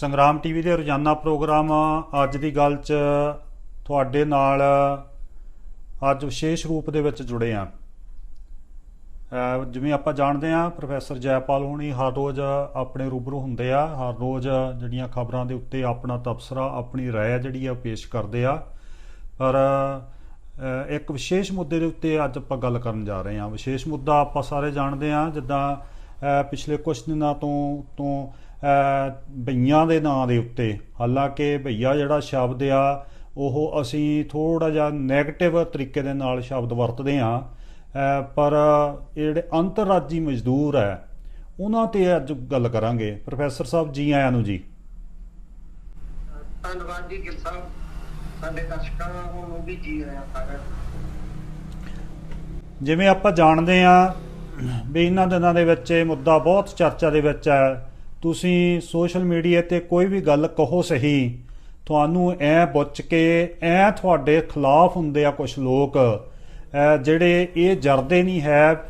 ਸੰਗਰਾਮ ਟੀਵੀ ਦੇ ਰੋਜ਼ਾਨਾ ਪ੍ਰੋਗਰਾਮ ਅੱਜ ਦੀ ਗੱਲ 'ਚ ਤੁਹਾਡੇ ਨਾਲ ਅੱਜ ਵਿਸ਼ੇਸ਼ ਰੂਪ ਦੇ ਵਿੱਚ ਜੁੜੇ ਆ ਜਿਵੇਂ ਆਪਾਂ ਜਾਣਦੇ ਆ ਪ੍ਰੋਫੈਸਰ ਜੈਪਾਲ ਹੋਣੀ ਹਰ ਰੋਜ਼ ਆਪਣੇ ਰੂਬਰੂ ਹੁੰਦੇ ਆ। ਹਰ ਰੋਜ਼ ਜਿਹੜੀਆਂ ਖਬਰਾਂ ਦੇ ਉੱਤੇ ਆਪਣਾ ਤਬਸਰਾ, ਆਪਣੀ ਰਾਏ ਜਿਹੜੀ ਆ ਪੇਸ਼ ਕਰਦੇ ਆ। ਪਰ ਇੱਕ ਵਿਸ਼ੇਸ਼ ਮੁੱਦੇ ਦੇ ਉੱਤੇ ਅੱਜ ਆਪਾਂ ਗੱਲ ਕਰਨ ਜਾ ਰਹੇ ਹਾਂ। ਵਿਸ਼ੇਸ਼ ਮੁੱਦਾ ਆਪਾਂ ਸਾਰੇ ਜਾਣਦੇ ਹਾਂ, ਜਿੱਦਾਂ ਪਿਛਲੇ ਕੁਝ ਦਿਨਾਂ ਤੋਂ ਤੋਂ ਅ, ਭਈਆਂ ਦੇ ਨਾਂ ਦੇ ਉੱਤੇ। ਹਾਲਾਂਕਿ ਭਈਆ ਜਿਹੜਾ ਸ਼ਬਦ ਆ ਉਹ ਅਸੀਂ ਥੋੜਾ ਜਿਹਾ 네ਗੇਟਿਵ ਤਰੀਕੇ ਦੇ ਨਾਲ ਸ਼ਬਦ ਵਰਤਦੇ ਅ, ਪਰ ਇਹ ਜਿਹੜੇ ਅੰਤਰਰਾਜੀ ਮਜ਼ਦੂਰ ਹੈ ਉਹਨਾਂ ਤੇ ਅੱਜ ਗੱਲ ਕਰਾਂਗੇ। ਪ੍ਰੋਫੈਸਰ ਸਾਹਿਬ ਜੀ ਆਇਆਂ ਨੂੰ ਜੀ। ਧੰਨਵਾਦ ਜੀ ਗਿਲ ਸਾਹਿਬ। ਸਾਡੇ ਦਰਸ਼ਕਾਂ ਨੂੰ ਵੀ ਜੀ ਆਇਆਂ ਸਾਰਿਆਂ ਨੂੰ। ਜਿਵੇਂ ਆਪਾਂ ਜਾਣਦੇ ਆ ਵੀ ਇਹਨਾਂ ਦਿਨਾਂ ਦੇ ਵਿੱਚ ਇਹ ਮੁੱਦਾ ਬਹੁਤ ਚਰਚਾ ਦੇ ਵਿੱਚ ਹੈ। ਤੁਸੀਂ ਸੋਸ਼ਲ ਮੀਡੀਆ ਤੇ ਕੋਈ ਵੀ ਗੱਲ ਕਹੋ ਸਹੀ, ਤੁਹਾਨੂੰ ਐ ਬੁੱਚ ਕੇ ਐ ਤੁਹਾਡੇ ਖਿਲਾਫ ਹੁੰਦੇ ਆ ਕੁਝ ਲੋਕ। ਜਿਹੜੇ ਇਹ ਜਰਦੇ ਨਹੀਂ ਹੈ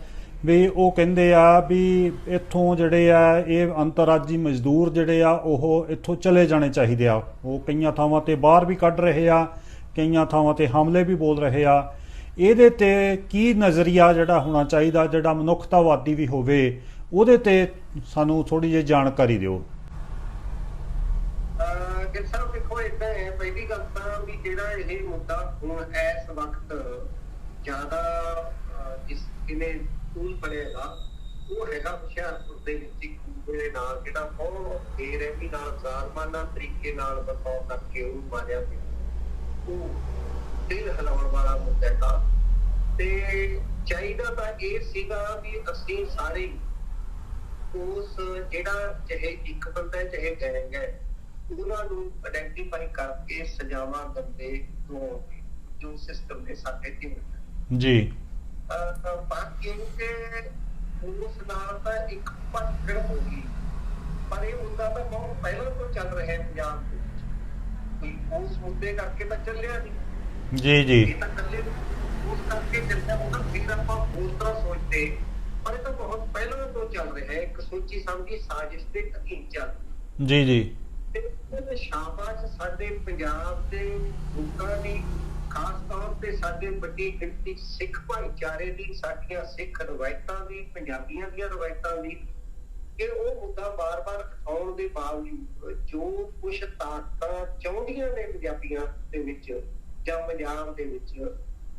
ਵੀ ਉਹ ਕਹਿੰਦੇ ਆ ਵੀ ਇੱਥੋਂ ਜਿਹੜੇ ਆ ਇਹ ਅੰਤਰਰਾਜੀ ਮਜ਼ਦੂਰ ਜਿਹੜੇ ਆ ਉਹ ਇੱਥੋਂ ਚਲੇ ਜਾਣੇ ਚਾਹੀਦੇ ਆ। ਉਹ ਕਈਆਂ ਥਾਵਾਂ ਤੇ ਬਾਹਰ ਵੀ ਕੱਢ ਰਹੇ ਆ, ਕਈਆਂ ਥਾਵਾਂ ਤੇ ਹਮਲੇ ਵੀ ਬੋਲ ਰਹੇ ਆ। ਇਹਦੇ ਤੇ ਕੀ ਨਜ਼ਰੀਆ ਜਿਹੜਾ ਹੋਣਾ ਚਾਹੀਦਾ, ਜਿਹੜਾ ਮਨੁੱਖਤਾਵਾਦੀ ਵੀ ਹੋਵੇ ਉਹਦੇ ਤੇ ਸਾਨੂੰ ਥੋੜੀ ਜਿਹੀ ਜਾਣਕਾਰੀ ਦਿਓ। ਅਹ ਗਿਲ ਦੇਖੋ, ਇਦਾਂ ਹੈ, ਪਹਿਲੀ ਗੱਲ ਤਾਂ ਵੀ ਜਿਹੜਾ ਇਹ ਮੁੱਦਾ ਹੁਣ ਇਸ ਵਕਤ ਜ਼ਿਆਦਾ ਇਸ ਕਿਨੇ ਟੂਲ ਬਣੇਗਾ ਉਹ ਹੈਗਾ ਹੁਸ਼ਿਆਰਪੁਰ ਦੇ ਵਿੱਚ ਇੱਕ ਦੇ ਨਾਲ, ਜਿਹੜਾ ਬਹੁਤ ਬੇਰਹਿਮੀ ਨਾਲ, ਜ਼ਾਲਮਾਨਾ ਤਰੀਕੇ ਨਾਲ ਬਤਾਉ ਕਰਕੇ ਉਹ ਮਾਰਿਆ ਗਿਆ। ਉਹ ਦਿਲ ਹਿਲਾਉਣ ਵਾਲਾ ਮੁੱਦਾ ਹੈ ਤੇ ਚਾਹੀਦਾ ਤਾਂ ਇਹ ਸੀਗਾ ਵੀ ਅਸੀਂ ਸਾਰੇ ਉਸ ਜਿਹੜਾ ਚਾਹੇ ਇੱਕ ਬੰਦਾ ਚਾਹੇ ਗੈਂਗ ਹੈ ਉਹਨਾਂ ਨੂੰ ਆਇਡੈਂਟੀਫਾਈ ਕਰਕੇ ਸਜ਼ਾਵਾਂ ਦਿੰਦੇ ਤੋਂ ਜੋ ਸਿਸਟਮ ਦੇ ਸਾਡੇ ਤੇ ਜੀ। ਬਾਕੀ ਕਿ ਉਸ ਨਾਲ ਤਾਂ ਇੱਕ ਪੱਕੜ ਹੋ ਗਈ। ਪਰ ਇਹ ਮੁੱਦਾ ਤਾਂ ਬਹੁਤ ਪਹਿਲਾਂ ਤੋਂ ਚੱਲ ਰਿਹਾ ਹੈ ਪੰਜਾਬ ਦੇ ਵਿੱਚ। ਕੋਈ ਉਸ ਮੁੱਦੇ ਕਰਕੇ ਤਾਂ ਚੱਲਿਆ ਨਹੀਂ। ਜੀ ਜੀ। ਇਹ ਤਾਂ ਇਕੱਲੇ ਉਸ ਕਰਕੇ ਚੱਲਦਾ ਉਹਨਾਂ ਫਿਰ ਆਪਾਂ ਉਸ ਤਰ੍ਹਾਂ ਸੋਚਦੇ ਪਰ ਇਹ ਤਾਂ ਬਹੁਤ ਪਹਿਲਾਂ ਤੋਂ ਚੱਲ ਰਿਹਾ ਹੈ ਇੱਕ ਸੋਚੀ ਸਮਝੀ ਸਾਜ਼ਿਸ਼ ਦੇ ਅਧੀਨ ਚੱਲ ਜੀ ਜੀ। ਤੇ ਸ਼ਾਬਾਸ਼ ਸਾਡੇ ਪੰਜਾਬ ਦੇ ਲੋਕਾਂ ਦੀ ਖਾਸ ਤੌਰ ਤੇ ਸਾਡੇ ਵੱਡੀ ਗਿਣਤੀ ਸਿੱਖ ਭਾਈਚਾਰੇ ਦੀ ਸਾਡੀਆਂ ਸਿੱਖ ਰਵਾਇਤਾਂ ਦੀ ਪੰਜਾਬੀਆਂ ਦੀਆਂ ਰਵਾਇਤਾਂ ਦੀ ਕਿ ਉਹ ਮੁੱਦਾ ਬਾਰ-ਬਾਰ ਉਠਾਉਣ ਦੇ ਬਾਵਜੂਦ ਜੋ ਕੁਝ ਤਾਕਤਾਂ ਚਾਹੁੰਦੀਆਂ ਨੇ ਪੰਜਾਬੀਆਂ ਦੇ ਵਿੱਚ ਜਾਂ ਪੰਜਾਬ ਦੇ ਵਿੱਚ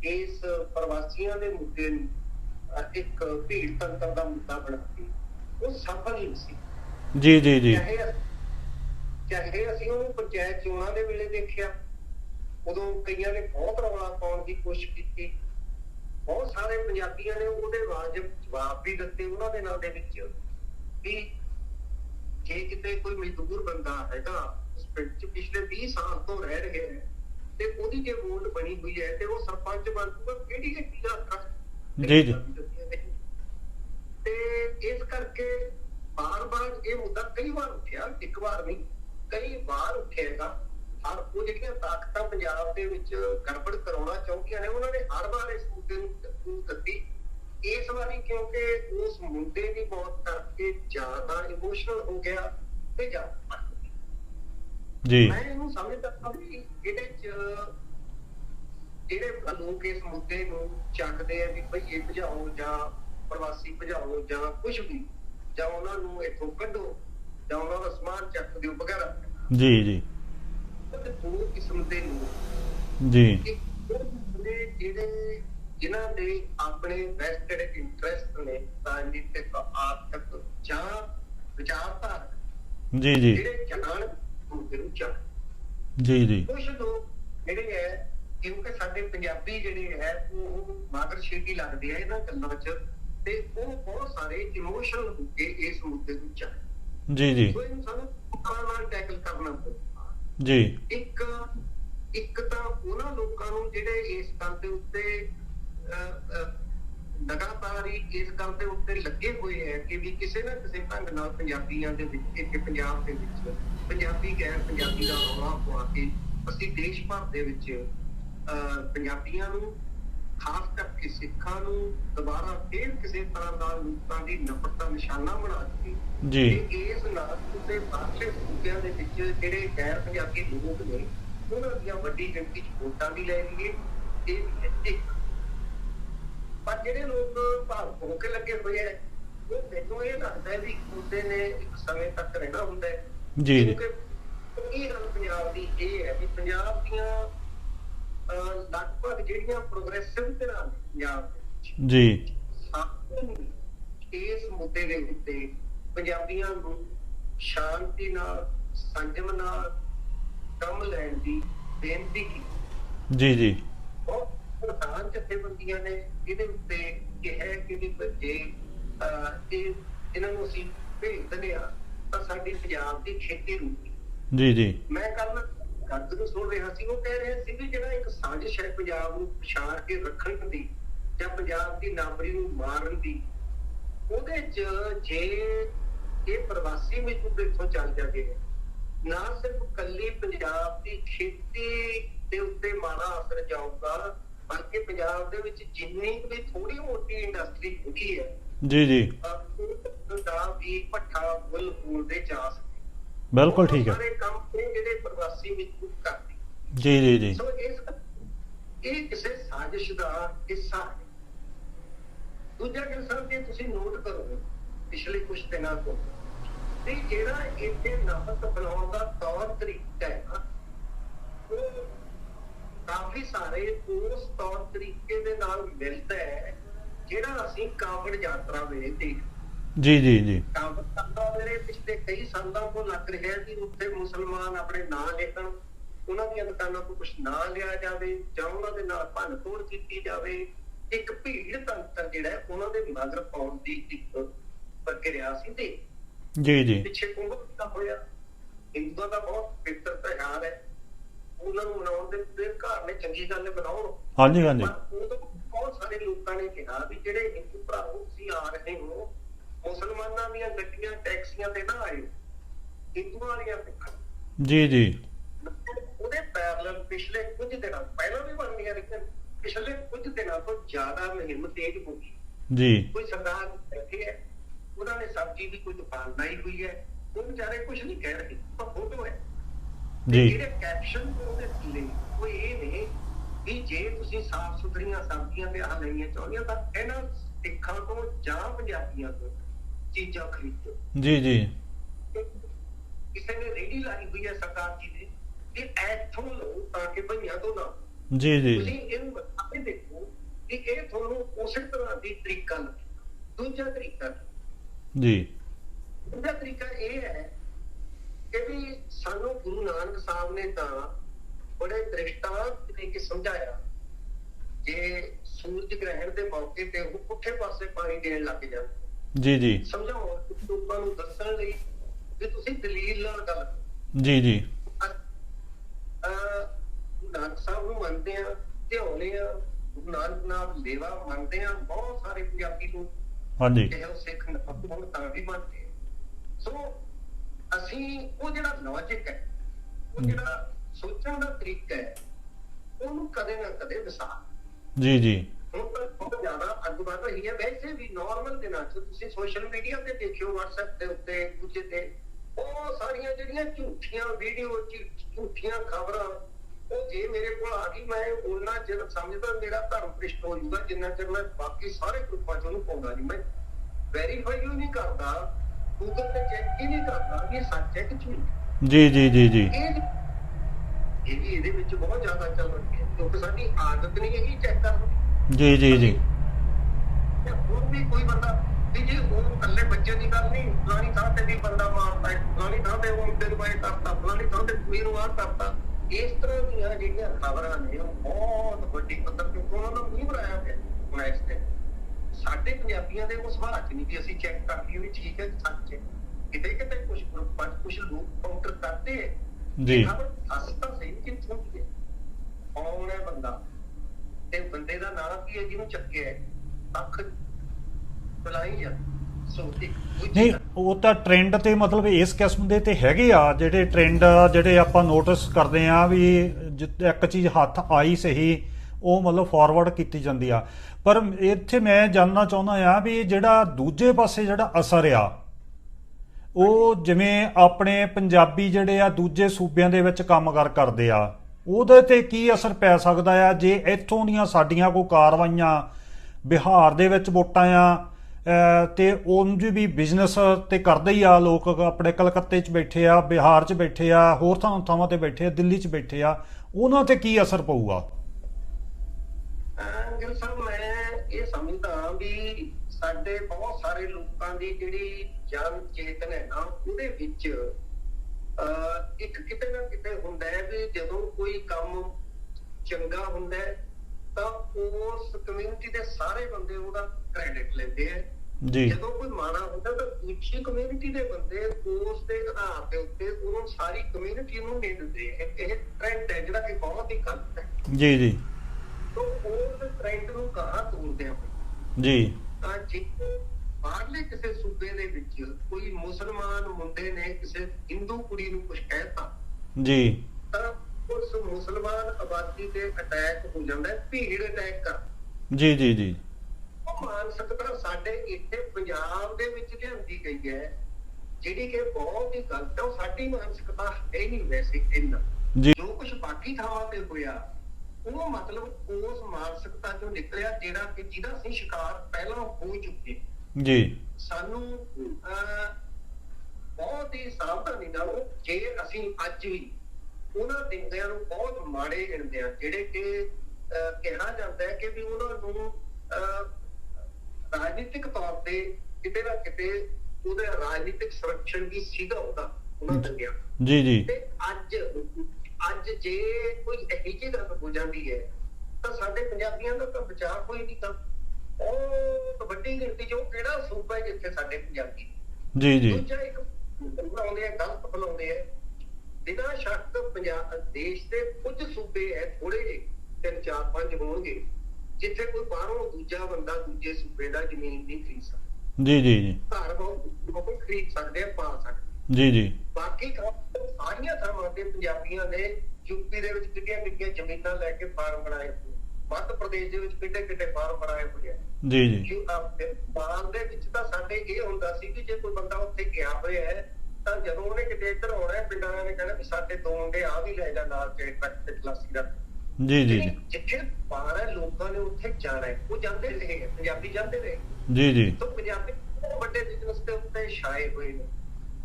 ਇਸ ਪ੍ਰਵਾਸੀਆਂ ਦੇ ਮੁੱਦੇ ਨੂੰ ਇੱਕ ਭੀੜ ਤੰਤਰ ਦਾ ਮੁੱਦਾ ਬਣਾ ਕੇ ਉਹ ਸਫਲ ਨਹੀਂ ਸੀ। ਜੀ ਜੀ ਜੀ। ਚਾਹੇ ਅਸੀਂ ਉਹਨੂੰ ਪੰਚਾਇਤ ਚੋਣਾਂ ਦੇ ਵੇਲੇ ਦੇਖਿਆ ਉਦੋਂ ਕਈਆਂ ਨੇ ਬਹੁਤ ਰੌਲਾ ਪਾਉਣ ਦੀ ਕੋਸ਼ਿਸ਼ ਕੀਤੀ। ਬਹੁਤ ਸਾਰੇ ਪੰਜਾਬੀਆਂ ਨੇ ਉਹਦੇ ਵਾਜਬ ਜਵਾਬ ਵੀ ਦਿੱਤੇ ਉਹਨਾਂ ਦੇ ਨਾਲ ਦੇ ਵਿੱਚ ਵੀ ਜੇ ਕਿਤੇ ਕੋਈ ਮਜ਼ਦੂਰ ਬੰਦਾ ਹੈਗਾ ਉਸ ਪਿੰਡ 'ਚ ਪਿਛਲੇ 20 ਸਾਲ ਤੋਂ ਰਹਿ ਰਿਹਾ ਹੈ ਤੇ ਉਹਦੀ ਜੇ ਵੋਟ ਬਣੀ ਹੋਈ ਹੈ ਤੇ ਉਹ ਸਰਪੰਚ ਬਣ ਜੂਗਾ ਕਿਹੜੀ ਕਿਹੜੀ ਦਾ ਜੀ, ਜੀ। ਤੇ ਇਸ ਕਰਕੇ ਬਾਰ-ਬਾਰ ਇਹ ਮੁੱਦਾ ਕਈ ਵਾਰ ਉੱਠਿਆ ਇੱਕ ਵਾਰ ਨਹੀਂ ਕਈ ਵਾਰ ਉੱਠੇਗਾ। ਹਰ ਉਹ ਜਿਹੜੀਆਂ ਤਾਕਤਾਂ ਪੰਜਾਬ ਦੇ ਵਿੱਚ ਗੜਬੜ ਕਰਾਉਣਾ ਚਾਹੁੰਦੀਆਂ ਨੇ ਉਹਨਾਂ ਨੇ ਹਰ ਵਾਰ ਇਸ ਮੁੱਦੇ ਨੂੰ ਦਿੱਤੀ ਇਸ ਵਾਰੀ ਕਿਉਂਕਿ ਉਸ ਮੁੱਦੇ ਦੀ ਮੌਤ ਕਰਕੇ ਜ਼ਿਆਦਾ ਇਮੋਸ਼ਨਲ ਹੋ ਗਿਆ ਤੇ ਜ਼ਿਆਦਾ ਜੀ। ਮੈਂ ਇਹਨੂੰ ਸਮਝਦਾ ਹਾਂ ਵੀ ਇਹਦੇ ਚ ਜਿਹੜੇ ਲੋਕ ਇਸ ਮੁੱਦੇ ਨੂੰ ਚੱਕਦੇ ਆ ਵੀ ਭਈ ਇਹ ਭਜਾਓ ਜਾਂ ਪ੍ਰਵਾਸੀ ਭਜਾਓ ਜਾਂ ਕੁਝ ਵੀ ਜਾਂ ਉਹਨਾਂ ਨੂੰ ਇੱਥੋਂ ਕੱਢੋ ਜਾਂ ਉਹਨਾਂ ਦਾ ਸਮਾਨ ਚੱਕ ਦਿਓ ਵਗੈਰਾ। ਜੀ ਜੀ। ਤੇ ਦੋ ਕਿਸਮ ਦੇ ਲੋਕ ਜੀ। ਜਿਹੜੇ ਜਿਨ੍ਹਾਂ ਦੇ ਆਪਣੇ ਵੈਸਟਡ ਇੰਟਰਸਟ ਨੇ ਰਾਜਨੀਤਿਕ ਆਰਥਿਕ ਜਾਂ ਵਿਚਾਰਧਾਰਕ ਜੀ ਜੀ। ਜਿਹੜੇ ਜਾਣ ਨੂੰ ਚੱਕ ਜੀ ਜੀ। ਕੁਝ ਲੋਕ ਜਿਹੜੇ ਹੈ ਕਿਉਂਕਿ ਸਾਡੇ ਪੰਜਾਬੀ ਜਿਹੜੇ ਹੈ ਉਹ ਮਾਦਰ ਸ਼ੇਕੀ ਲੱਗਦੇ ਆ ਇਹਨਾਂ ਗੱਲਾਂ 'ਚ ਤੇ ਉਹ ਬਹੁਤ ਸਾਰੇ ਇਮੋਸ਼ਨਲ ਹੋ ਕੇ ਇਸ ਮੁੱਦੇ ਨੂੰ ਚੱਕ ਜੀ ਜੀ। ਸੋ ਇਹਨੂੰ ਸਾਨੂੰ ਪੁੱਤਾਂ ਨਾਲ ਟੈਕਲ ਕਰਨਾ ਪਊਗਾ ਜੀ। ਇੱਕ ਇੱਕ ਤਾਂ ਉਹਨਾਂ ਲੋਕਾਂ ਨੂੰ ਜਿਹੜੇ ਇਸ ਗੱਲ ਦੇ ਉੱਤੇ ਲਗਾਤਾਰ ਹੀ ਇਸ ਗੱਲ ਦੇ ਉੱਤੇ ਲੱਗੇ ਹੋਏ ਹੈ ਕਿ ਵੀ ਕਿਸੇ ਨਾ ਕਿਸੇ ਢੰਗ ਨਾਲ ਪੰਜਾਬੀਆਂ ਦੇ ਵਿੱਚ ਇੱਕ ਪੰਜਾਬ ਦੇ ਵਿੱਚ ਪੰਜਾਬੀ ਗੈਰ ਪੰਜਾਬੀ ਦਾ ਰੌਲਾ ਪਵਾ ਕੇ ਅਸੀਂ ਦੇਸ਼ ਭਰ ਦੇ ਵਿੱਚ ਪੰਜਾਬੀਆਂ ਨੂੰ ਖਾਸ ਕਰਕੇ ਸਿੱਖਾਂ ਨੂੰ ਦੁਬਾਰਾ ਫੇਰ ਕਿਸੇ ਤਰ੍ਹਾਂ ਨਾਲ ਲੋਕਾਂ ਦੀ ਨਫ਼ਰਤ ਦਾ ਨਿਸ਼ਾਨਾ ਬਣਾ ਦਿੱਤੀ। ਜੀ। ਇਸ ਨਾਲ ਤੇ ਬਾਕੀ ਸੂਬਿਆਂ ਦੇ ਵਿੱਚ ਜਿਹੜੇ ਗੈਰ ਪੰਜਾਬੀ ਲੋਕ ਨੇ ਉਹਨਾਂ ਦੀਆਂ ਵੱਡੀ ਗਿਣਤੀ 'ਚ ਵੋਟਾਂ ਵੀ ਲੈ ਲਈਏ ਇਹ ਵੀ ਇੱਕ। ਪਰ ਜਿਹੜੇ ਲੋਕ ਭਾਵ ਹੋ ਕੇ ਲੱਗੇ ਹੋਏ ਆ ਉਹ ਮੈਨੂੰ ਇਹ ਲੱਗਦਾ ਵੀ ਮੁੱਦੇ ਨੇ ਇੱਕ ਸਮੇਂ ਤੱਕ ਰਹਿਣਾ ਹੁੰਦਾ ਜੀ ਜੀ। ਕਿਉਂਕਿ ਇਹ ਗੱਲ ਪੰਜਾਬ ਦੀ ਇਹ ਹੈ ਵੀ ਪੰਜਾਬ ਦੀਆਂ ਲਗਭਗ ਜਿਹੜੀਆਂ ਪ੍ਰੋਗਰੈਸਿਵ ਨੇ ਪੰਜਾਬ ਜੀ। ਇਸ ਮੁੱਦੇ ਦੇ ਉੱਤੇ ਪੰਜਾਬੀਆਂ ਨੂੰ ਸ਼ਾਂਤੀ ਨਾਲ ਸੰਜਮ ਨਾਲ ਕੰਮ ਲੈਣ ਦੀ ਬੇਨਤੀ ਕੀਤੀ। ਜੀ ਜੀ। ਪ੍ਰਧਾਨ ਜਥੇਬੰਦੀਆਂ ਨੇ ਇਹਦੇ ਉੱਤੇ ਕਿਹਾ ਕਿ ਵੀ ਬੱਚੇ ਇਹ ਇਹਨਾਂ ਨੂੰ ਅਸੀਂ ਭੇਜ ਦਿੰਦੇ ਆ ਤਾਂ ਸਾਡੀ ਪੰਜਾਬ ਦੀ ਖੇਤੀ ਰੁਕੀ। ਜੀ ਜੀ। ਮੈਂ ਕੱਲ ਗੱਦ ਨੂੰ ਸੁਣ ਰਿਹਾ ਸੀ ਉਹ ਕਹਿ ਰਹੇ ਸੀ ਵੀ ਜਿਹੜਾ ਇੱਕ ਸਾਜ਼ਿਸ਼ ਹੈ ਪੰਜਾਬ ਨੂੰ ਪਛਾੜ ਕੇ ਰੱਖਣ ਦੀ ਜਾਂ ਪੰਜਾਬ ਦੀ ਨਾਬਰੀ ਨੂੰ ਮਾਰਨ ਦੀ ਉਹਦੇ 'ਚ ਜੇ ਇਹ ਪ੍ਰਵਾਸੀ ਮਜ਼ਦੂਰ ਇੱਥੋਂ ਚੱਲ ਜਾਂਦੇ ਨੇ ਨਾ ਸਿਰਫ ਕੱਲੀ ਪੰਜਾਬ ਦੀ ਖੇਤੀ ਦੇ ਉੱਤੇ ਮਾੜਾ ਅਸਰ ਜਾਊਗਾ ਬਲਕਿ ਪੰਜਾਬ ਦੇ ਵਿੱਚ ਜਿੰਨੀ ਕੁ ਵੀ ਥੋੜੀ ਮੋਟੀ ਇੰਡਸਟਰੀ ਹੁੰਦੀ ਹੈ ਜੀ ਜੀ। ਦਾ ਵੀ ਪੱਠਾ ਮੁੱਲ ਹੋਣ ਦੇ ਚਾਂਸ ਬਿਲਕੁਲ ਠੀਕ ਹੈ। ਸਾਰੇ ਕੰਮ ਨੇ ਜਿਹੜੇ ਪ੍ਰਵਾਸੀ ਵਿੱਚ ਕਰਦੇ। ਜੀ ਜੀ ਜੀ। ਸੋ ਇਹ ਕਿਸੇ ਸਾਜ਼ਿਸ਼ ਦਾ ਹਿੱਸਾ ਹੈ। ਦੂਜਾ ਗੱਲ ਸਰ ਜੇ ਤੁਸੀਂ ਨੋਟ ਕਰੋ ਪਿਛਲੇ ਕੁਝ ਦਿਨਾਂ ਤੋਂ ਤੇ ਜਿਹੜਾ ਇੱਥੇ ਨਫ਼ਰਤ ਬਣਾਉਣ ਦਾ ਤੌਰ ਤਰੀਕਾ ਹੈ ਨਾ ਉਹ ਕਾਫੀ ਸਾਰੇ ਉਸ ਤੌਰ ਤਰੀਕੇ ਦੇ ਨਾਲ ਮਿਲਦਾ ਹੈ ਜਿਹੜਾ ਅਸੀਂ ਕਾਂਵੜ ਯਾਤਰਾ ਵੇਲੇ ਦੇਖਦੇ ਜੀ ਜੀ ਜੀ। ਮੇਰੇ ਪਿਛਲੇ ਕਈ ਸਾਲਾਂ ਤੋਂ ਲੱਗ ਰਿਹਾ ਕਿ ਉੱਥੇ ਮੁਸਲਮਾਨ ਆਪਣੇ ਨਾਂ ਲਿਖਣ ਉਹਨਾਂ ਦੀਆਂ ਦੁਕਾਨਾਂ ਤੋਂ ਕੁਝ ਨਾਂ ਲਿਆ ਜਾਵੇ ਜਾਂ ਉਹਨਾਂ ਦੇ ਨਾਲ ਭੰਨ ਤੋੜ ਕੀਤੀ ਜਾਵੇ ਇੱਕ ਭੀੜ ਤੰਤਰ ਜਿਹੜਾ ਉਹਨਾਂ ਦੇ ਮਗਰ ਪਾਉਣ ਦੀ ਇੱਕ ਪ੍ਰਕਿਰਿਆ ਸੀ ਤੇ ਜੀ ਜੀ। ਪਿੱਛੇ ਕੁੰਭ ਦਾ ਹੋਇਆ। ਹਿੰਦੂਆਂ ਦਾ ਬਹੁਤ ਪਵਿੱਤਰ ਤਿਉਹਾਰ ਹੈ। ਉਹਨਾਂ ਨੂੰ ਮਨਾਉਣ ਦੇ ਦੇ ਘਰ ਨੇ ਚੰਗੀ ਗੱਲ ਹੈ ਬਣਾਉਣ। ਹਾਂਜੀ ਹਾਂਜੀ। ਬਹੁਤ ਸਾਰੇ ਲੋਕਾਂ ਨੇ ਕਿਹਾ ਵੀ ਜਿਹੜੇ ਹਿੰਦੂ ਭਰਾਵੋ ਤੁਸੀਂ ਆ ਰਹੇ ਹੋ ਮੁਸਲਮਾਨਾਂ ਦੀਆਂ ਗੱਡੀਆਂ ਟੈਕਸੀਆਂ ਤੇ ਨਾ ਆਇਓ ਹਿੰਦੂਆਂ ਖੜੋ। ਜੀ ਜੀ। ਉਹਦੇ ਪੈਰਲਲ ਪਿਛਲੇ ਕੁਝ ਦਿਨਾਂ ਪਹਿਲਾਂ ਵੀ ਬਣਦੀਆਂ ਰਹੀਆਂ ਪਿਛਲੇ ਕੁਝ ਦਿਨਾਂ ਤੋਂ ਜ਼ਿਆਦਾ ਮੁਹਿੰਮ ਤੇਜ਼ ਹੋ ਗਈ। ਜੀ। ਕੋਈ ਸਰਦਾਰ ਬੈਠੇ ਹੈ ਉਹਨਾਂ ਨੇ ਸਬਜ਼ੀ ਦੀ ਕੋਈ ਦੁਕਾਨ ਲਾਈ ਹੋਈ ਹੈ। ਉਹ ਵਿਚਾਰੇ ਕੁਝ ਨਹੀਂ ਕਹਿ ਰਹੇ ਪਰ ਫੋਟੋ ਹੈ। ਜੀ। ਜਿਹੜੇ ਕੈਪਸ਼ਨ ਉਹਦੇ ਥੱਲੇ ਉਹ ਇਹ ਨੇ ਕਿ ਜੇ ਤੁਸੀਂ ਸਾਫ਼ ਸੁਥਰੀਆਂ ਸਬਜ਼ੀਆਂ ਤੇ ਆ ਲੈਣੀਆਂ ਚਾਹੁੰਦੀਆਂ ਤਾਂ ਇਹਨਾਂ ਸਿੱਖਾਂ ਤੋਂ ਜਾਂ ਪੰਜਾਬੀਆਂ ਤੋਂ ਚੀਜ਼ਾਂ ਖਰੀਦੋ। ਜੀ ਜੀ। ਕਿਸੇ ਨੇ ਰੇੜੀ ਲਾਈ ਹੋਈ ਹੈ ਸਰਕਾਰ ਜੀ ਨੇ ਕਿ ਐਥੋਂ ਲਓ ਤਾਂ ਕਿ ਭਈਆਂ ਤੋਂ ਨਾ। ਜੀ ਜੀ। ਤੁਸੀਂ ਇਹਨੂੰ ਆਪੇ ਦੇਖੋ ਕਿ ਇਹ ਤੁਹਾਨੂੰ ਉਸੇ ਤਰ੍ਹਾਂ ਦੀ ਤਰੀਕਾ ਦੂਜਾ ਤਰੀਕਾ। ਜੀ। ਦੂਜਾ ਤਰੀਕਾ ਇਹ ਹੈ ਕਿ ਵੀ ਸਾਨੂੰ ਗੁਰੂ ਨਾਨਕ ਸਾਹਿਬ ਨੇ ਤਾਂ ਬੜੇ ਦ੍ਰਿਸ਼ਟਾਂਤ ਦੇ ਕੇ ਸਮਝਾਇਆ ਕਿ ਸੂਰਜ ਗ੍ਰਹਿਣ ਦੇ ਮੌਕੇ ਤੇ ਉਹ ਪੁੱਠੇ ਪਾਸੇ ਪਾਣੀ ਦੇਣ ਲੱਗ ਜਾਂਦੇ। ਜੀ ਜੀ। ਸਮਝਾਓ ਲੋਕਾਂ ਨੂੰ ਦੱਸਣ ਲਈ ਕਿ ਤੁਸੀਂ ਦਲੀਲ ਨਾਲ ਗੱਲ। ਜੀ ਜੀ। ਨਾਨਕ ਸਾਹਿਬ ਨੂੰ ਮੰਨਦੇ ਆ ਧਿਆਉਨੇ ਆ ਨਾਨਕ ਨਾਮ ਲੇਵਾ ਮੰਨਦੇ ਆ ਬਹੁਤ ਸਾਰੇ ਪੰਜਾਬੀ ਲੋਕ ਹਾਂਜੀ। ਇਹ ਸਿੱਖ ਨਪੁਰ ਤਾਂ ਵੀ ਮੰਨਦੇ। ਸੋ ਅਸੀਂ ਉਹ ਜਿਹੜਾ ਲੌਜੀਕ ਹੈ ਉਹ ਜਿਹੜਾ ਸੋਚਣ ਦਾ ਤਰੀਕਾ ਹੈ ਉਹਨੂੰ ਕਦੇ ਨਾ ਕਦੇ ਵਿਸਾ ਜੀ ਜੀ। ਹੁਣ ਤਾਂ ਬਹੁਤ ਜ਼ਿਆਦਾ ਅੱਗ ਵੱਧ ਰਹੀ ਹੈ। ਵੈਸੇ ਵੀ ਨਾਰਮਲ ਦਿਨਾਂ 'ਚ ਤੁਸੀਂ ਸੋਸ਼ਲ ਮੀਡੀਆ ਤੇ ਦੇਖਿਓ WhatsApp ਦੇ ਉੱਤੇ ਦੂਜੇ ਤੇ ਉਹ ਸਾਰੀਆਂ ਜਿਹੜੀਆਂ ਝੂਠੀਆਂ ਵੀਡੀਓ ਝੂਠੀਆਂ ਖਬਰਾਂ ਉਹ ਜੇ ਮੇਰੇ ਕੋਲ ਆ ਗਈ ਮੈਂ ਉਹਨਾਂ ਚਿਰ ਸਮਝਦਾ ਮੇਰਾ ਧਰਮ ਭ੍ਰਿਸ਼ਟ ਹੋ ਜਾਊਗਾ ਜਿੰਨਾ ਚਿਰ ਮੈਂ ਬਾਕੀ ਸਾਰੇ ਗਰੁੱਪਾਂ 'ਚ ਉਹਨੂੰ ਪਾਉਂਦਾ ਨਹੀਂ। ਮੈਂ ਵੈਰੀਫਾਈ ਹੀ ਨਹੀਂ ਕਰਦਾ ਗੂਗਲ ਤੇ ਚੈੱਕ ਹੀ ਨਹੀਂ ਕਰਦਾ ਇਹ ਸੱਚ ਹੈ ਕਿ ਝੂਠ ਜੀ ਜੀ ਜੀ ਜੀ। ਇਹ ਇਹ ਵੀ ਇਹਦੇ ਵਿੱਚ ਬਹੁਤ ਜ਼ਿਆਦਾ ਚੱਲ ਰਹੀ ਹੈ। ਕਿਉਂਕਿ ਸਾਡੀ ਆਦਤ ਨਹੀਂ ਹੈਗੀ ਚੈੱਕ ਕਰਨ ਦੀ। ਜੀ ਜੀ ਜੀ। ਤੇ ਹੋਰ ਵੀ ਕੋਈ ਬੰਦਾ ਵੀ ਜੇ ਉਹ ਇਕੱਲੇ ਬੱਚੇ ਦੀ ਗੱਲ ਨਹੀਂ ਫਲਾਣੀ ਥਾਂ ਤੇ ਵੀ ਬੰਦਾ ਮਾਰਦਾ ਹੈ ਫਲਾਣੀ ਥਾਂ ਤੇ ਉਹ ਮੁੰਡੇ ਨੂੰ ਬਾਈ ਕਰਤਾ ਫਲਾਣੀ ਥਾਂ ਤੇ ਕੁੜੀ ਨੂੰ ਆਹ ਕਰਤਾ ਇਸ ਤਰ੍ਹਾਂ ਦੀਆਂ ਜਿਹੜੀਆਂ ਖਬਰਾਂ ਨੇ ਉਹ ਬਹੁਤ ਵੱਡੀ ਪੱਧਰ ਤੇ ਉਹਨਾਂ ਨੂੰ ਨਹੀਂ ਬਣਾਇਆ ਪਿਆ ਹੁਣ ਇਸ ਤੇ। ਸਾਡੇ ਪੰਜਾਬੀਆਂ ਦੇ ਉਸ ਸੁਭਾਅ ਚ ਨਹੀਂ ਕਿ ਅਸੀਂ ਚੈੱਕ ਕਰ ਲਈਏ ਵੀ ਠੀਕ ਹੈ ਸੱਚ ਹੈ। ਕਿਤੇ ਕਿਤੇ ਕੁਝ ਗਰੁੱਪਾਂ ਕੁਝ ਲੋਕ ਕਾਊਂਟਰ ਕਰਦੇ ਹੈ ਜੀ। ਖਬਰ ਤਾਂ ਸਹੀ ਕਿ ਛੁੱਟ ਗਿਆ ਕੌਣ ਹੈ ਬੰਦਾ? ਤੇ ਬੰਦੇ ਦਾ ਨਾਮ ਕੀ ਹੈ? ਜਿਹਨੂੰ ਚੱਕਿਆ ਹੈ? ਅੱਖ ਬੁਲਾਈ ਦੂਜੀ ਨਹੀਂ ਉਹ ਤਾਂ ਟ੍ਰੈਂਡ ਤੇ ਮਤਲਬ ਇਸ ਕਿਸਮ ਦੇ ਤੇ ਹੈਗੇ ਆ ਜਿਹੜੇ ਟ੍ਰੈਂਡ ਜਿਹੜੇ ਆਪਾਂ ਨੋਟਿਸ ਕਰਦੇ ਆ ਵੀ ਜਿੱਤ ਇੱਕ ਚੀਜ਼ ਹੱਥ ਆਈ ਸਹੀ ਉਹ ਮਤਲਬ ਫਾਰਵਰਡ ਕੀਤੀ ਜਾਂਦੀ ਆ। ਪਰ ਇੱਥੇ ਮੈਂ ਜਾਣਨਾ ਚਾਹੁੰਦਾ ਆ ਵੀ ਜਿਹੜਾ ਦੂਜੇ ਪਾਸੇ ਜਿਹੜਾ ਅਸਰ ਆ ਉਹ ਜਿਵੇਂ ਆਪਣੇ ਪੰਜਾਬੀ ਜਿਹੜੇ ਆ ਦੂਜੇ ਸੂਬਿਆਂ ਦੇ ਵਿੱਚ ਕੰਮਕਾਰ ਕਰਦੇ ਆ ਉਹਦੇ ਤੇ ਕੀ ਅਸਰ ਪੈ ਸਕਦਾ ਆ? ਜੇ ਇੱਥੋਂ ਦੀਆਂ ਸਾਡੀਆਂ ਕੋਈ ਕਾਰਵਾਈਆਂ ਬਿਹਾਰ ਦੇ ਵਿੱਚ ਵੋਟਾਂ ਆ ਤੇ ਉਂਝ ਵੀ ਬਿਜ਼ਨਸ ਤੇ ਕਰਦੇ ਹੀ ਆ ਲੋਕ ਆਪਣੇ ਕਲਕੱਤੇ 'ਚ ਬੈਠੇ ਆ, ਬਿਹਾਰ 'ਚ ਬੈਠੇ ਆ, ਹੋਰ ਥਾਂ ਥਾਵਾਂ ਤੇ ਬੈਠੇ ਆ, ਦਿੱਲੀ 'ਚ ਬੈਠੇ ਆ, ਉਹਨਾਂ ਤੇ ਕੀ ਅਸਰ ਪਊਗਾ? ਗਿਲ ਸਾਹਿਬ, ਮੈਂ ਇਹ ਸਮਝਦਾ ਵੀ ਸਾਡੇ ਬਹੁਤ ਸਾਰੇ ਲੋਕਾਂ ਦੀ ਜਿਹੜੀ ਜਨ ਚੇਤਨ ਹੈ ਨਾ, ਉਹਦੇ ਵਿੱਚ ਇੱਕ ਕਿਤੇ ਨਾ ਕਿਤੇ ਹੁੰਦਾ ਹੈ ਵੀ ਜਦੋਂ ਕੋਈ ਕੰਮ ਚੰਗਾ ਹੁੰਦਾ ਹੈ ਤਾਂ ਉਸ ਕਮਿਊਨਿਟੀ ਦੇ ਸਾਰੇ ਬੰਦੇ ਉਹਦਾ ਕ੍ਰੈਡਿਟ ਲੈਂਦੇ ਆ। ਜੀ। ਜਦੋਂ ਕੋਈ ਮਾੜਾ ਹੁੰਦਾ ਤਾਂ ਦੂਜੀ ਕਮਿਊਨਿਟੀ ਦੇ ਬੰਦੇ ਉਸ ਦੇ ਆਧਾਰ ਦੇ ਉੱਤੇ ਉਹਨੂੰ ਸਾਰੀ ਕਮਿਊਨਿਟੀ ਨੂੰ ਨਹੀਂ ਦਿੰਦੇ ਇਹ ਇਹ ਟ੍ਰੈਂਡ ਹੈ ਜਿਹੜਾ ਕਿ ਬਹੁਤ ਹੀ ਗਲਤ ਹੈ। ਜੀ ਜੀ। ਤੋਂ ਉਸ ਟ੍ਰੈਂਡ ਨੂੰ ਕਹਾਂ ਤੋੜਦੇ ਆ। ਜੀ। ਤਾਂ ਜੇ ਬਾਹਰਲੇ ਕਿਸੇ ਸੂਬੇ ਦੇ ਵਿੱਚ ਕੋਈ ਮੁਸਲਮਾਨ ਮੁੰਡੇ ਨੇ ਕਿਸੇ ਹਿੰਦੂ ਕੁੜੀ ਨੂੰ ਕੁਝ ਕਹਿਤਾ ਜੀ। ਤਾਂ ਉਸ ਮੁਸਲਮਾਨ ਆਬਾਦੀ ਤੇ ਅਟੈਕ ਹੋ ਜਾਂਦਾ ਭੀੜ ਅਟੈਕ ਕਰ ਜੀ ਜੀ ਜੀ। ਉਹ ਮਾਨਸਿਕਤਾ ਸਾਡੇ ਇੱਥੇ ਪੰਜਾਬ ਦੇ ਵਿੱਚ ਲਿਆਂਦੀ ਗਈ ਹੈ ਜਿਹੜੀ ਕਿ ਬਹੁਤ ਹੀ ਗਲਤ ਹੈ ਉਹ ਸਾਡੀ ਮਾਨਸਿਕਤਾ ਹੈ ਹੀ ਨਹੀਂ ਵੈਸੇ ਇੰਨਾ। ਜੀ। ਜੋ ਕੁਝ ਬਾਕੀ ਥਾਵਾਂ ਤੇ ਹੋਇਆ ਉਹ ਮਤਲਬ ਉਸ ਮਾਨਸਿਕਤਾ ਚੋਂ ਨਿਕਲਿਆ ਜਿਹੜਾ ਕਿ ਜਿਹਦਾ ਅਸੀਂ ਸ਼ਿਕਾਰ ਪਹਿਲਾਂ ਹੋ ਚੁੱਕੇ। ਜੀ। ਸਾਨੂੰ ਬਹੁਤ ਹੀ ਸਾਵਧਾਨੀ ਨਾਲ ਉਹ ਜੇ ਅਸੀਂ ਅੱਜ ਵੀ ਉਹਨਾਂ ਦਿਨਦਿਆਂ ਨੂੰ ਬਹੁਤ ਮਾੜੇ ਗਿਣਦੇ ਆ ਜਿਹੜੇ ਕਿ ਕਿਹਾ ਜਾਂਦਾ ਹੈ ਕਿ ਵੀ ਉਹਨਾਂ ਨੂੰ ਰਾਜਨੀਤਿਕ ਤੌਰ ਤੇ ਕਿਤੇ ਨਾ ਕਿਤੇ ਉਹਦਾ ਰਾਜਨੀਤਿਕ ਸੰਰਕਸ਼ਣ ਵੀ ਸੀਗਾ ਉਹਦਾ ਉਹਨਾਂ ਦਿੰਦਿਆਂ। ਜੀ ਜੀ। ਤੇ ਅੱਜ ਅੱਜ ਜੇ ਕੋਈ ਇਹੋ ਜਿਹੀ ਗੱਲ ਹੋ ਜਾਂਦੀ ਹੈ ਤਾਂ ਸਾਡੇ ਪੰਜਾਬੀਆਂ ਦਾ ਤਾਂ ਬਚਾਅ ਕੋਈ ਨਹੀਂ ਤਾਂ ਉਹ ਵੱਡੀ ਗਿਣਤੀ ਚ ਉਹ ਕਿਹੜਾ ਸੂਬਾ ਹੈ ਜਿੱਥੇ ਸਾਡੇ ਪੰਜਾਬੀ ਜੀ ਜੀ। ਦੂਜਾ ਇੱਕ ਬਣਾਉਂਦੇ ਆ ਗਲਤ ਬਣਾਉਂਦੇ ਆ। ਬਿਨਾਂ ਸ਼ੱਕ ਪੰਜਾਬ ਦੇਸ਼ ਦੇ ਕੁਝ ਸੂਬੇ ਹੈ ਥੋੜੇ ਜਿਹੇ ਤਿੰਨ ਚਾਰ ਪੰਜ ਹੋਣਗੇ ਜਿੱਥੇ ਕੋਈ ਬਾਹਰੋਂ ਦੂਜਾ ਬੰਦਾ ਦੂਜੇ ਸੂਬੇ ਦਾ ਜ਼ਮੀਨ ਨਹੀਂ ਖਰੀਦ ਸਕਦਾ। ਜੀ ਜੀ ਜੀ। ਘਰ ਬਹੁਤ ਖਰੀਦ ਸਕਦੇ ਆ ਪਾ ਸਕਦੇ ਜੀ ਜੀ। ਬਾਕੀ ਸਾਰੀਆਂ ਥਾਵਾਂ ਤੇ ਪੰਜਾਬੀਆਂ ਨੇ ਯੂਪੀ ਦੇ ਵਿੱਚ ਕਿੱਡੀਆਂ ਕਿੱਡੀਆਂ ਜ਼ਮੀਨਾਂ ਲੈ ਕੇ ਫਾਰਮ ਬਣਾਏ ਮੱਧ ਪ੍ਰਦੇਸ਼ ਦੇ ਵਿੱਚ ਕਿੱਡੇ ਕਿੱਡੇ ਫਾਰਮ ਬਣਾਏ ਹੋਏ ਆ। ਜੀ ਜੀ। ਕਿ ਬਾਗ ਦੇ ਵਿੱਚ ਤਾਂ ਸਾਡੇ ਇਹ ਹੁੰਦਾ ਸੀ ਕਿ ਜੇ ਕੋਈ ਬੰਦਾ ਉੱਥੇ ਗਿਆ ਹੋਇਆ ਹੈ ਤਾਂ ਜਦੋਂ ਉਹਨੇ ਕਿਤੇ ਇੱਧਰ ਆਉਣਾ ਹੈ ਪਿੰਡਾਂ ਵਾਲਿਆਂ ਨੇ ਕਹਿਣਾ ਵੀ ਸਾਡੇ ਦੋ ਮੁੰਡੇ ਆ ਵੀ ਲੈ ਜਾ ਨਾਲ ਤੇ ਟਰੱਕ ਤੇ ਖਲਾਸੀ ਦਾ। ਜੀ ਜੀ ਜੀ। ਜਿੱਥੇ ਬਾਹਰ ਹੈ ਲੋਕਾਂ ਨੇ ਉੱਥੇ ਜਾਣਾ ਹੈ। ਉਹ ਜਾਂਦੇ ਰਹੇ ਹੈ, ਪੰਜਾਬੀ ਜਾਂਦੇ ਰਹੇ। ਜੀ ਜੀ। ਤੋਂ ਪੰਜਾਬੀ ਵੱਡੇ ਬਿਜ਼ਨਸ ਦੇ ਉੱਤੇ ਛਾਏ ਹੋਏ ਨੇ।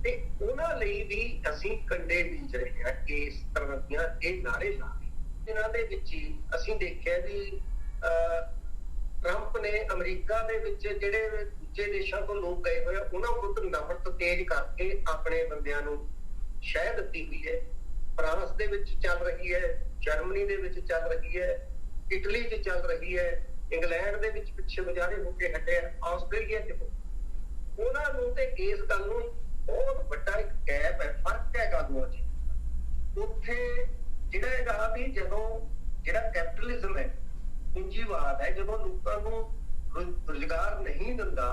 ਤੇ ਉਹਨਾਂ ਲਈ ਵੀ ਅਸੀਂ ਕੰਡੇ ਬੀਜ ਰਹੇ ਹਾਂ ਇਸ ਤਰ੍ਹਾਂ ਦੀਆਂ ਇਹ ਨਾਰੇ ਲਾ ਦਿਨਾਂ ਦੇ ਵਿੱਚ ਹੀ ਅਸੀਂ ਦੇਖਿਆ ਵੀ ਟਰੰਪ ਨੇ ਅਮਰੀਕਾ ਦੇ ਵਿੱਚ ਜਿਹੜੇ ਦੂਜੇ ਦੇਸ਼ਾਂ ਤੋਂ ਲੋਕ ਗਏ ਹੋਏ ਉਹਨਾਂ ਵਿਰੁੱਧ ਨਫ਼ਰਤ ਤੇਜ਼ ਕਰਕੇ ਆਪਣੇ ਬੰਦਿਆਂ ਨੂੰ ਸ਼ਹਿ ਦਿੱਤੀ ਹੋਈ ਹੈ। ਫਰਾਂਸ ਦੇ ਵਿੱਚ ਚੱਲ ਰਹੀ ਹੈ, ਜਰਮਨੀ ਦੇ ਵਿੱਚ ਚੱਲ ਰਹੀ ਹੈ, ਇਟਲੀ 'ਚ ਚੱਲ ਰਹੀ ਹੈ, ਇੰਗਲੈਂਡ ਦੇ ਵਿੱਚ ਪਿੱਛੇ ਵਿਚਾਰੇ ਹੋ ਕੇ ਹਟੇ ਆ ਆਸਟ੍ਰੇਲੀਆ 'ਚ ਉਹਨਾਂ ਨੂੰ ਤੇ ਇਸ ਗੱਲ ਨੂੰ ਬਹੁਤ ਵੱਡਾ ਇੱਕ ਗੈਪ ਹੈ, ਫ਼ਰਕ ਹੈ ਗੱਲਾਂ 'ਚ। ਉੱਥੇ ਜਿਹੜਾ ਹੈਗਾ ਵੀ ਜਦੋਂ ਜਿਹੜਾ ਕੈਪੀਟਲਿਜ਼ਮ ਹੈ ਪੂੰਜੀਵਾਦ ਹੈ ਜਦੋਂ ਲੋਕਾਂ ਨੂੰ ਰੁਜ਼ਗਾਰ ਨਹੀਂ ਦਿੰਦਾ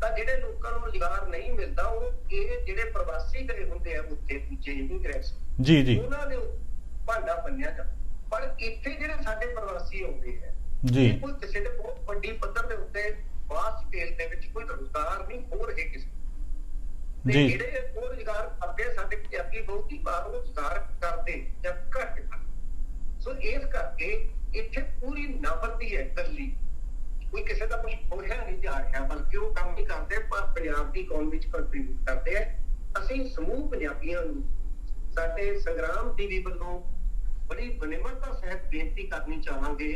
ਤਾਂ ਜਿਹੜੇ ਲੋਕਾਂ ਨੂੰ ਰੁਜ਼ਗਾਰ ਨਹੀਂ ਮਿਲਦਾ ਉਹ ਇਹ ਜਿਹੜੇ ਪ੍ਰਵਾਸੀ ਗਏ ਹੁੰਦੇ ਆ ਉੱਥੇ ਦੂਜੇ ਇਮੀਗ੍ਰੈਂਟਸ ਜੀ ਜੀ ਉਹਨਾਂ ਦੇ ਭਾਂਡਾ ਬੰਨਿਆ ਜਾਂਦਾ ਪਰ ਇੱਥੇ ਜਿਹੜੇ ਸਾਡੇ ਪ੍ਰਵਾਸੀ ਆਉਂਦੇ ਹੈ ਜੀ ਇਹ ਕੋਈ ਕਿਸੇ ਦੇ ਬਹੁਤ ਵੱਡੀ ਪੱਧਰ ਦੇ ਉੱਤੇ ਬਾਸ ਸਕੇਲ ਦੇ ਵਿੱਚ ਕੋਈ ਰੁਜ਼ਗਾਰ ਨਹੀਂ ਹੋ ਰਹੇ ਕਿਸੇ। ਤੇ ਜੀ। ਜਿਹੜੇ ਉਹ ਰੁਜ਼ਗਾਰ ਕਰਦੇ ਸਾਡੇ ਪੰਜਾਬੀ ਬਹੁਤੀ ਵਾਰ ਉਹ ਰੁਜ਼ਗਾਰ ਕਰਦੇ ਜਾਂ ਘੱਟ ਸੋ ਇਸ ਕਰਕੇ ਇੱਥੇ ਪੂਰੀ ਨਫ਼ਰਤੀ ਹੈ ਇਕੱਲੀ। ਕੋਈ ਕਿਸੇ ਦਾ ਕੁਝ ਹੋਇਆ ਨਹੀਂ ਜਾ ਰਿਹਾ ਬਲਕਿ ਉਹ ਕੰਮ ਹੀ ਕਰਦੇ ਪਰ ਪੰਜਾਬ ਦੀ ਇਕਨੋਮੀ ਵਿੱਚ ਕੰਟਰੀਬਿਊਟ ਕਰਦੇ ਆ। ਅਸੀਂ ਸਮੂਹ ਪੰਜਾਬੀਆਂ ਨੂੰ ਸਾਡੇ ਸੰਗਰਾਮ ਟੀਵੀ ਵੱਲੋਂ ਬੜੀ ਬਨਿਮਰਤਾ ਸਹਿਤ ਬੇਨਤੀ ਕਰਨੀ ਚਾਹਾਂਗੇ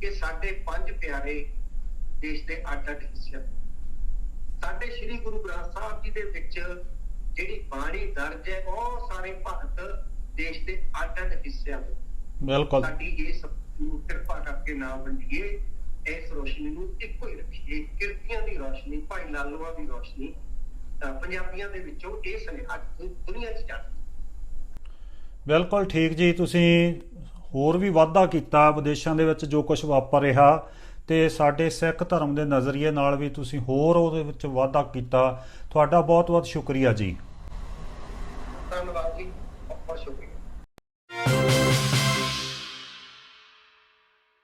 ਕਿ ਸਾਡੇ ਪੰਜ ਪਿਆਰੇ ਦੇਸ਼ ਦੇ ਅੱਡ ਅੱਡ ਹਿੱਸਿਆਂ ਸਾਡੇ ਸ੍ਰੀ ਗੁਰੂ ਗ੍ਰੰਥ ਸਾਹਿਬ ਜੀ ਦੇ ਵਿੱਚ ਜਿਹੜੀ ਬਾਣੀ ਦਰਜ ਹੈ ਬਹੁਤ ਸਾਰੇ ਭਗਤ ਦੇਸ਼ ਦੇ ਅੱਡ ਅੱਡ ਹਿੱਸਿਆਂ ਦੇ ਬਿਲਕੁਲ। ਸਾਡੀ ਨੂੰ ਕਿਰਪਾ ਕਰਕੇ ਨਾ ਵੰਡੀਏ ਇਸ ਰੋਸ਼ਨੀ ਨੂੰ ਇੱਕੋ ਹੀ ਰੱਖੀਏ। ਕਿਰਤੀਆਂ ਦੀ ਰੋਸ਼ਨੀ ਭਾਈ ਲਾਲੋਆਂ ਦੀ ਰੋਸ਼ਨੀ ਤਾਂ ਪੰਜਾਬੀਆਂ ਦੇ ਵਿੱਚੋਂ ਇਹ ਸੁਨੇਹਾ ਦੁਨੀਆ 'ਚ ਚੱਲ ਬਿਲਕੁਲ ਠੀਕ ਜੀ ਤੁਸੀਂ ਹੋਰ ਵੀ ਵਾਅਦਾ ਕੀਤਾ ਵਿਦੇਸ਼ਾਂ ਦੇ ਵਿੱਚ ਜੋ ਕੁਝ ਵਾਪਰ ਰਿਹਾ। ਤੇ ਸਾਡੇ ਸਿੱਖ ਧਰਮ ਦੇ ਨਜ਼ਰੀਏ ਨਾਲ ਵੀ ਤੁਸੀਂ ਹੋਰ ਉਹਦੇ ਵਿੱਚ ਵਾਧਾ ਕੀਤਾ। ਤੁਹਾਡਾ ਬਹੁਤ ਬਹੁਤ ਸ਼ੁਕਰੀਆ ਜੀ। ਧੰਨਵਾਦ ਜੀ ਬਹੁਤ ਸ਼ੁਕਰੀਆ।